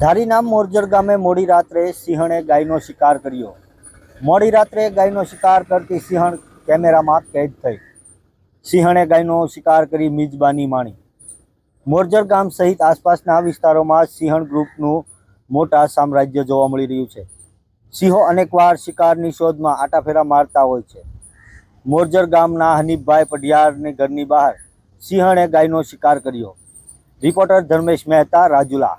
ધારીનામ મોરજર ગામે મોડી રાત્રે સિંહણે ગાયનો શિકાર કર્યો. મોડી રાત્રે ગાયનો શિકાર કરતી સિંહણ કેમેરામાં કેદ થઈ. સિંહણે ગાયનો શિકાર કરી મિજબાની માણી. મોરજર ગામ સહિત આસપાસના વિસ્તારોમાં સિંહણ ગ્રુપનું મોટા સામ્રાજ્ય જોવા મળી રહ્યું છે. સિંહો અનેકવાર શિકારની શોધમાં આટાફેરા મારતા હોય છે. મોરજર ગામના હનીફભાઈ પઢિયારની ઘરની બહાર સિંહણે ગાયનો શિકાર કર્યો. રિપોર્ટર ધર્મેશ મહેતા રાજુલા.